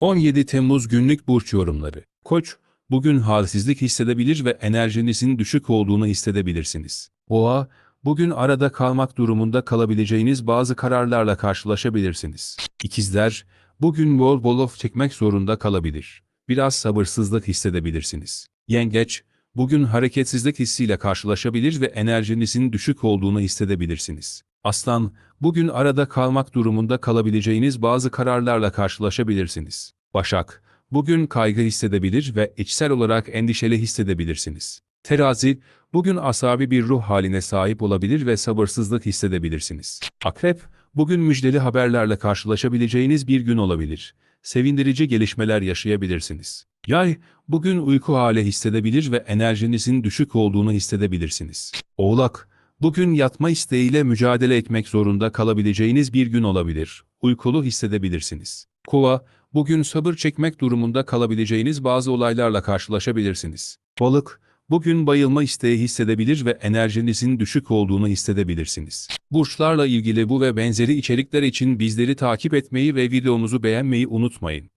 17 Temmuz günlük burç yorumları. Koç, bugün halsizlik hissedebilir ve enerjinizin düşük olduğunu hissedebilirsiniz. Boğa, bugün arada kalmak durumunda kalabileceğiniz bazı kararlarla karşılaşabilirsiniz. İkizler, bugün bol bol of çekmek zorunda kalabilir. Biraz sabırsızlık hissedebilirsiniz. Yengeç, bugün hareketsizlik hissiyle karşılaşabilir ve enerjinizin düşük olduğunu hissedebilirsiniz. Aslan, bugün arada kalmak durumunda kalabileceğiniz bazı kararlarla karşılaşabilirsiniz. Başak, bugün kaygı hissedebilir ve içsel olarak endişeli hissedebilirsiniz. Terazi, bugün asabi bir ruh haline sahip olabilir ve sabırsızlık hissedebilirsiniz. Akrep, bugün müjdeli haberlerle karşılaşabileceğiniz bir gün olabilir. Sevindirici gelişmeler yaşayabilirsiniz. Yay, bugün uyku hale hissedebilir ve enerjinizin düşük olduğunu hissedebilirsiniz. Oğlak, bugün yatma isteğiyle mücadele etmek zorunda kalabileceğiniz bir gün olabilir. Uykulu hissedebilirsiniz. Kova, bugün sabır çekmek durumunda kalabileceğiniz bazı olaylarla karşılaşabilirsiniz. Balık, bugün bayılma isteği hissedebilir ve enerjinizin düşük olduğunu hissedebilirsiniz. Burçlarla ilgili bu ve benzeri içerikler için bizleri takip etmeyi ve videomuzu beğenmeyi unutmayın.